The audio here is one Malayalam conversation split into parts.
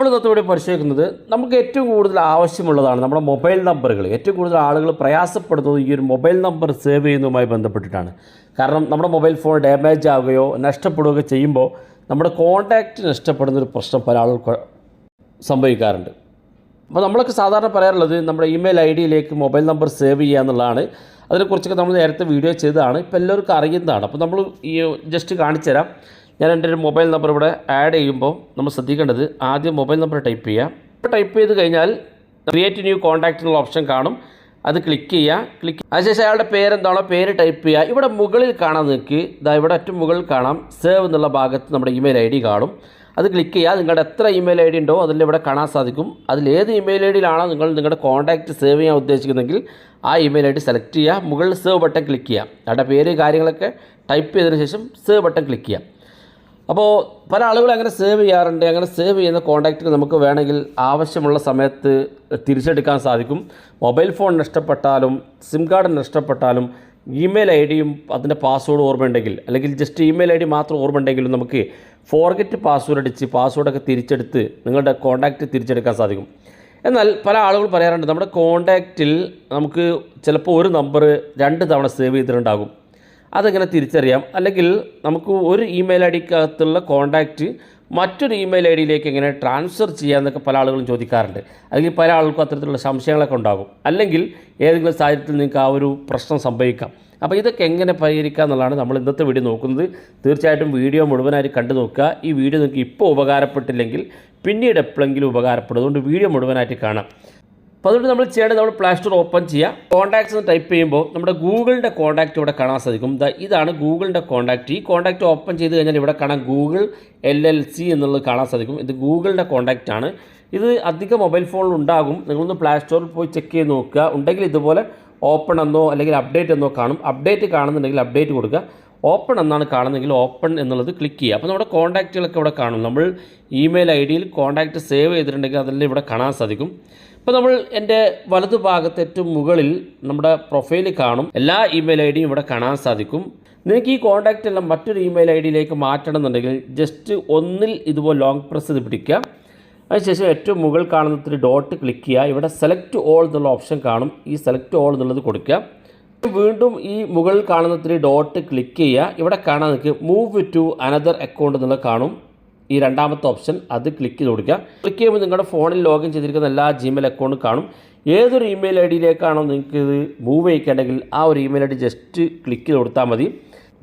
നമ്മൾ ഇവിടെ പരിശോധിക്കുന്നത് നമുക്ക് ഏറ്റവും കൂടുതൽ ആവശ്യമുള്ളതാണ് നമ്മുടെ മൊബൈൽ നമ്പറുകൾ. ഏറ്റവും കൂടുതൽ ആളുകൾ പ്രയാസപ്പെടുന്നത് ഈ ഒരു മൊബൈൽ നമ്പർ സേവ് ചെയ്യുന്നതുമായി ബന്ധപ്പെട്ടിട്ടാണ്. കാരണം നമ്മുടെ മൊബൈൽ ഫോൺ ഡാമേജ് ആവുകയോ നഷ്ടപ്പെടുകയോ ചെയ്യുമ്പോൾ നമ്മുടെ കോൺടാക്റ്റ് നഷ്ടപ്പെടുന്ന ഒരു പ്രശ്നം പല ആളുകൾ സംഭവിക്കാറുണ്ട്. അപ്പോൾ നമ്മളൊക്കെ സാധാരണ പറയാറുള്ളത് നമ്മുടെ ഇമെയിൽ ഐ ഡിയിലേക്ക് മൊബൈൽ നമ്പർ സേവ് ചെയ്യുക എന്നുള്ളതാണ്. അതിനെക്കുറിച്ചൊക്കെ നമ്മൾ നേരത്തെ വീഡിയോ ചെയ്തതാണ്. ഇപ്പോൾ എല്ലാവർക്കും അറിയുന്നതാണ്. അപ്പോൾ നമ്മൾ ഈ ജസ്റ്റ് കാണിച്ചു തരാം ഞാൻ എന്റെ ഒരു മൊബൈൽ നമ്പർ ഇവിടെ ആഡ് ചെയ്യുമ്പോൾ നമ്മൾ ശ്രദ്ധിക്കേണ്ടത് ആദ്യം മൊബൈൽ നമ്പർ ടൈപ്പ് ചെയ്യുക. ടൈപ്പ് ചെയ്ത് കഴിഞ്ഞാൽ ക്രിയേറ്റ് ന്യൂ കോൺടാക്റ്റ് എന്നുള്ള ഓപ്ഷൻ കാണും. അത് ക്ലിക്ക് ചെയ്യുക. ക്ലിക്ക് അതിനുശേഷം അയാളുടെ പേരെന്താണോ പേര് ടൈപ്പ് ചെയ്യുക. ഇവിടെ മുകളിൽ കാണാൻ നിൽക്കി ഇതാ ഇവിടെ ഏറ്റവും മുകളിൽ കാണാം സേവ് എന്നുള്ള ഭാഗത്ത് നമ്മുടെ ഇമെയിൽ ഐ ഡി കാണും. അത് ക്ലിക്ക് ചെയ്യുക. നിങ്ങളുടെ എത്ര ഇമെയിൽ ഐ ഡി ഉണ്ടോ അതിൽ ഇവിടെ കാണാൻ സാധിക്കും. അതിൽ ഏത് ഇമെയിൽ ഐ ഡിയിലാണോ നിങ്ങൾ നിങ്ങളുടെ കോൺടാക്റ്റ് സേവ് ചെയ്യാൻ ഉദ്ദേശിക്കുന്നെങ്കിൽ ആ ഇമെയിൽ ഐ ഡി സെലക്ട് ചെയ്യുക. മുകളിൽ സേവ് ബട്ടൺ ക്ലിക്ക് ചെയ്യുക. അയാളുടെ പേര് കാര്യങ്ങളൊക്കെ ടൈപ്പ് ചെയ്തതിന് ശേഷം സേവ് ബട്ടൺ ക്ലിക്ക് ചെയ്യുക. അപ്പോൾ പല ആളുകളും അങ്ങനെ സേവ് ചെയ്യാറുണ്ട്. അങ്ങനെ സേവ് ചെയ്യുന്ന കോൺടാക്റ്റുകൾ നമുക്ക് വേണമെങ്കിൽ ആവശ്യമുള്ള സമയത്ത് തിരിച്ചെടുക്കാൻ സാധിക്കും. മൊബൈൽ ഫോൺ നഷ്ടപ്പെട്ടാലും സിം കാർഡ് നഷ്ടപ്പെട്ടാലും ഇമെയിൽ ഐ ഡിയും അതിന്റെ പാസ്വേഡ് ഓർമ്മയുണ്ടെങ്കിൽ അല്ലെങ്കിൽ ജസ്റ്റ് ഇമെയിൽ ഐ ഡി മാത്രം ഓർമ്മയുണ്ടെങ്കിലും നമുക്ക് ഫോർഗറ്റ് പാസ്വേഡ് അടിച്ച് പാസ്വേഡൊക്കെ തിരിച്ചെടുത്ത് നിങ്ങളുടെ കോൺടാക്റ്റ് തിരിച്ചെടുക്കാൻ സാധിക്കും. എന്നാൽ പല ആളുകൾ പറയാറുണ്ട് നമ്മുടെ കോൺടാക്റ്റിൽ നമുക്ക് ചിലപ്പോൾ ഒരു നമ്പർ രണ്ട് തവണ സേവ് ചെയ്തിട്ടുണ്ടാകും. അതെങ്ങനെ തിരിച്ചറിയാം? അല്ലെങ്കിൽ നമുക്ക് ഒരു ഇമെയിൽ ഐ ഡിക്കകത്തുള്ള കോൺടാക്റ്റ് മറ്റൊരു ഇമെയിൽ ഐ ഡിയിലേക്ക് എങ്ങനെ ട്രാൻസ്ഫർ ചെയ്യാമെന്നൊക്കെ പല ആളുകളും ചോദിക്കാറുണ്ട്. അല്ലെങ്കിൽ പല ആൾക്കും അത്തരത്തിലുള്ള സംശയങ്ങളൊക്കെ ഉണ്ടാകും. അല്ലെങ്കിൽ ഏതെങ്കിലും സാഹചര്യത്തിൽ നിങ്ങൾക്ക് ആ ഒരു പ്രശ്നം സംഭവിക്കാം. അപ്പോൾ ഇതൊക്കെ എങ്ങനെ പരിഹരിക്കുക എന്നുള്ളതാണ് നമ്മൾ ഇന്നത്തെ വീഡിയോ നോക്കുന്നത്. തീർച്ചയായിട്ടും വീഡിയോ മുഴുവനായിട്ട് കണ്ടു നോക്കുക. ഈ വീഡിയോ നിങ്ങൾക്ക് ഇപ്പോൾ ഉപകാരപ്പെട്ടില്ലെങ്കിൽ പിന്നീട് എപ്പോഴെങ്കിലും ഉപകാരപ്പെടും അതുകൊണ്ട് വീഡിയോ മുഴുവനായിട്ട് കാണാം. അപ്പോൾ അതുകൊണ്ട് നമ്മൾ ചെയ്യേണ്ടത് നമ്മൾ പ്ലേ സ്റ്റോർ ഓപ്പൺ ചെയ്യുക കോൺടാക്ട്സ് എന്ന് ടൈപ്പ് ചെയ്യുമ്പോൾ നമ്മുടെ ഗൂഗിളിന്റെ കോൺടാക്റ്റ് ഇവിടെ കാണാൻ സാധിക്കും. ഇതാണ് ഗൂഗിളിന്റെ കോൺടാക്റ്റ് ഈ കോൺടാക്റ്റ് ഓപ്പൺ ചെയ്ത് കഴിഞ്ഞാൽ ഇവിടെ കാണാം ഗൂഗിൾ എൽ എൽ സി എന്നുള്ളത് കാണാൻ സാധിക്കും. ഇത് ഗൂഗിളിന്റെ കോൺടാക്റ്റ് ആണ്. ഇത് അധിക മൊബൈൽ ഫോണിൽ ഉണ്ടാകും. നിങ്ങളൊന്ന് പ്ലേ സ്റ്റോറിൽ പോയി ചെക്ക് ചെയ്ത് നോക്കുക. ഉണ്ടെങ്കിൽ ഇതുപോലെ ഓപ്പൺ എന്നോ അല്ലെങ്കിൽ അപ്ഡേറ്റ് എന്നോ കാണും. അപ്ഡേറ്റ് കാണുന്നുണ്ടെങ്കിൽ അപ്ഡേറ്റ് കൊടുക്കുക. ഓപ്പൺ എന്നാണ് കാണുന്നതെങ്കിൽ ഓപ്പൺ എന്നുള്ളത് ക്ലിക്ക് ചെയ്യുക. അപ്പോൾ നമ്മുടെ കോൺടാക്റ്റുകളൊക്കെ ഇവിടെ കാണും. നമ്മൾ ഇമെയിൽ ഐ ഡിയിൽ കോൺടാക്റ്റ് സേവ് ചെയ്തിട്ടുണ്ടെങ്കിൽ അതെല്ലാം ഇവിടെ കാണാൻ സാധിക്കും. ഇപ്പോൾ നമ്മൾ എന്റെ വലതുഭാഗത്ത് ഏറ്റവും മുകളിൽ നമ്മുടെ പ്രൊഫൈൽ കാണും. എല്ലാ ഇമെയിൽ ഐ ഡിയും ഇവിടെ കാണാൻ സാധിക്കും. നിങ്ങൾക്ക് ഈ കോൺടാക്റ്റ് എല്ലാം മറ്റൊരു ഇമെയിൽ ഐ ഡിയിലേക്ക് മാറ്റണം എന്നുണ്ടെങ്കിൽ ജസ്റ്റ് ഒന്നിൽ ഇതുപോലെ ലോങ് പ്രസ് ചെയ്ത് പിടിക്കുക. അതിനുശേഷം ഏറ്റവും മുകളിൽ കാണുന്നത്തിൽ ഡോട്ട് ക്ലിക്ക് ചെയ്യുക. ഇവിടെ സെലക്ട് ഓൾ എന്നുള്ള ഓപ്ഷൻ കാണും. ഈ സെലക്ട് ഓൾ എന്നുള്ളത് കൊടുക്കുക. വീണ്ടും ഈ മുകളിൽ കാണുന്നതിൽ ഡോട്ട് ക്ലിക്ക് ചെയ്യുക. ഇവിടെ കാണാൻ നിങ്ങൾക്ക് മൂവ് ടു അനദർ അക്കൗണ്ട് എന്നുള്ളത് കാണും. ഈ രണ്ടാമത്തെ ഓപ്ഷൻ അത് ക്ലിക്ക് ചെയ്ത് കൊടുക്കുക. ക്ലിക്ക് ചെയ്യുമ്പോൾ നിങ്ങളുടെ ഫോണിൽ ലോഗിൻ ചെയ്തിരിക്കുന്ന എല്ലാ ജിമെയിൽ അക്കൗണ്ടും കാണും. ഏതൊരു ഇമെയിൽ ഐ ഡിയിലേക്കാണോ നിങ്ങൾക്ക് ഇത് മൂവ് ചെയ്യിക്കേണ്ടെങ്കിൽ ആ ഒരു email I D just click ചെയ്ത് കൊടുത്താൽ മതി.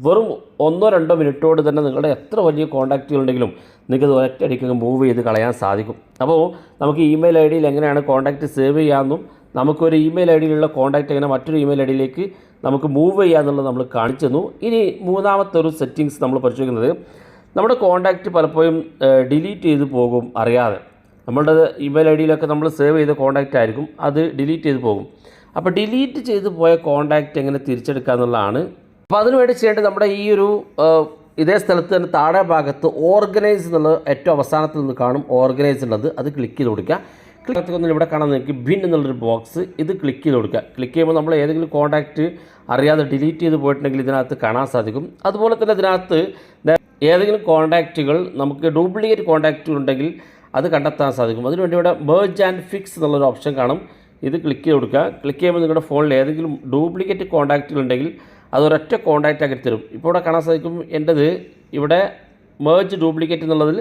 വെറും ഒന്നോ രണ്ടോ മിനിറ്റോട് തന്നെ നിങ്ങളുടെ എത്ര വലിയ കോൺടാക്റ്റുകൾ ഉണ്ടെങ്കിലും നിങ്ങൾക്ക് ഇത് ഒറ്റയടിക്ക് മൂവ് ചെയ്ത് കളയാൻ സാധിക്കും. അപ്പോൾ നമുക്ക് ഇമെയിൽ ഐ ഡിയിൽ എങ്ങനെയാണ് കോൺടാക്റ്റ് സേവ് ചെയ്യാമെന്നും നമുക്കൊരു ഇമെയിൽ ഐ ഡിയിലുള്ള കോൺടാക്റ്റ് എങ്ങനെ മറ്റൊരു ഇമെയിൽ ഐ ഡിയിലേക്ക് നമുക്ക് മൂവ് ചെയ്യാമെന്നുള്ളത് നമ്മൾ കാണിച്ചു തന്നു ഇനി മൂന്നാമത്തെ ഒരു സെറ്റിങ്സ് നമ്മൾ പരിശോധിക്കുന്നത്. നമ്മുടെ കോൺടാക്റ്റ് പലപ്പോഴും ഡിലീറ്റ് ചെയ്ത് പോകും അറിയാതെ. നമ്മളുടെ ഇമെയിൽ ഐ ഡിയിലൊക്കെ നമ്മൾ സേവ് ചെയ്ത കോൺടാക്റ്റ് ആയിരിക്കും അത് ഡിലീറ്റ് ചെയ്ത് പോകും. അപ്പോൾ ഡിലീറ്റ് ചെയ്ത് പോയ കോൺടാക്റ്റ് എങ്ങനെ തിരിച്ചെടുക്കുക എന്നുള്ളതാണ്. അപ്പോൾ അതിനുവേണ്ടി ചെയ്യേണ്ടത് നമ്മുടെ ഈ ഒരു ഇതേ സ്ഥലത്ത് തന്നെ താഴെ ഭാഗത്ത് ഓർഗനൈസ് എന്നുള്ളത് ഏറ്റവും അവസാനത്തിൽ നിന്ന് കാണും ഓർഗനൈസ് ഉള്ളത് അത് ക്ലിക്ക് ചെയ്ത് കൊടുക്കുക. ക്ലിക്ക് ഒന്നും ഇവിടെ കാണാൻ നിങ്ങൾക്ക് ബിൻ എന്നുള്ളൊരു ബോക്സ് ഇത് ക്ലിക്ക് ചെയ്ത് കൊടുക്കുക. ക്ലിക്ക് ചെയ്യുമ്പോൾ നമ്മൾ ഏതെങ്കിലും കോൺടാക്റ്റ് അറിയാതെ ഡിലീറ്റ് ചെയ്ത് പോയിട്ടുണ്ടെങ്കിൽ ഇതിനകത്ത് കാണാൻ സാധിക്കും. അതുപോലെ തന്നെ ഇതിനകത്ത് ഏതെങ്കിലും കോൺടാക്റ്റുകൾ നമുക്ക് ഡ്യൂപ്ലിക്കേറ്റ് കോൺടാക്റ്റുകൾ ഉണ്ടെങ്കിൽ അത് കണ്ടെത്താൻ സാധിക്കും. അതിനുവേണ്ടി ഇവിടെ ബേർജ് ആൻഡ് ഫിക്സ് എന്നുള്ളൊരു ഓപ്ഷൻ കാണും. ഇത് ക്ലിക്ക് ചെയ്ത് കൊടുക്കുക. ക്ലിക്ക് ചെയ്യുമ്പോൾ നിങ്ങളുടെ ഫോണിൽ ഏതെങ്കിലും ഡ്യൂപ്ലിക്കേറ്റ് കോൺടാക്റ്റുകൾ ഉണ്ടെങ്കിൽ അത് ഒരൊറ്റ കോൺടാക്റ്റ് ആക്കി തരും. ഇപ്പോൾ ഇവിടെ കാണാൻ സാധിക്കും എന്റെത് ഇവിടെ മേർജ് ഡ്യൂപ്ലിക്കേറ്റ് എന്നുള്ളതിൽ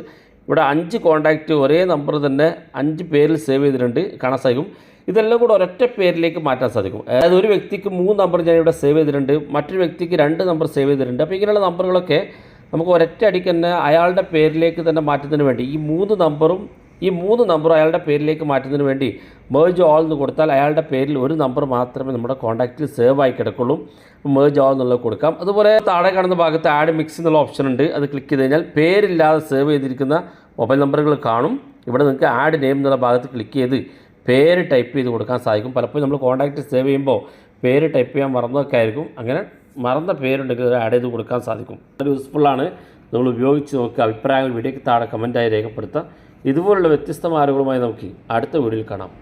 ഇവിടെ അഞ്ച് കോൺടാക്റ്റ് ഒരേ നമ്പർ തന്നെ അഞ്ച് പേരിൽ സേവ് ചെയ്തിട്ടുണ്ട് കാണാൻ സാധിക്കും. ഇതെല്ലാം കൂടെ ഒരൊറ്റ പേരിലേക്ക് മാറ്റാൻ സാധിക്കും. അതായത് ഒരു വ്യക്തിക്ക് മൂന്ന് നമ്പർ ഞാൻ ഇവിടെ സേവ് ചെയ്തിട്ടുണ്ട് മറ്റൊരു വ്യക്തിക്ക് രണ്ട് നമ്പർ സേവ് ചെയ്തിട്ടുണ്ട്. അപ്പോൾ ഇങ്ങനെയുള്ള നമ്പറുകളൊക്കെ നമുക്ക് ഒരൊറ്റ അടിക്ക് തന്നെ അയാളുടെ പേരിലേക്ക് തന്നെ മാറ്റുന്നതിന് വേണ്ടി ഈ മൂന്ന് നമ്പറും ഈ മൂന്ന് നമ്പർ അയാളുടെ പേരിലേക്ക് മാറ്റുന്നതിന് വേണ്ടി മേജ് ഓൾ എന്ന് കൊടുത്താൽ അയാളുടെ പേരിൽ ഒരു നമ്പർ മാത്രമേ നമ്മുടെ കോൺടാക്റ്റിൽ സേവ് ആയി കിടക്കുള്ളൂ. മേജ് ഓൾ എന്നുള്ളത് കൊടുക്കാം. അതുപോലെ താഴെ കാണുന്ന ഭാഗത്ത് ആഡ് മിക്സ് എന്നുള്ള ഓപ്ഷൻ ഉണ്ട്. അത് ക്ലിക്ക് ചെയ്ത് കഴിഞ്ഞാൽ പേരില്ലാതെ സേവ് ചെയ്തിരിക്കുന്ന മൊബൈൽ നമ്പറുകൾ കാണും. ഇവിടെ നിങ്ങൾക്ക് ആഡ് നെയിം എന്നുള്ള ഭാഗത്ത് ക്ലിക്ക് ചെയ്ത് പേര് ടൈപ്പ് ചെയ്ത് കൊടുക്കാൻ സാധിക്കും. പലപ്പോഴും നമ്മൾ കോൺടാക്റ്റ് സേവ് ചെയ്യുമ്പോൾ പേര് ടൈപ്പ് ചെയ്യാൻ മറന്നൊക്കെ ആയിരിക്കും. അങ്ങനെ മറന്ന പേരുണ്ടെങ്കിൽ അത് ആഡ് ചെയ്ത് കൊടുക്കാൻ സാധിക്കും. യൂസ്ഫുള്ളാണ് നമ്മൾ ഉപയോഗിച്ച് നോക്കുക. അഭിപ്രായങ്ങൾ വീഡിയോയ്ക്ക് താഴെ കമന്റായി രേഖപ്പെടുത്താം ഇതുപോലുള്ള അറിവുകളുമായി നമുക്ക് അടുത്ത വീഡിയോയിൽ കാണാം.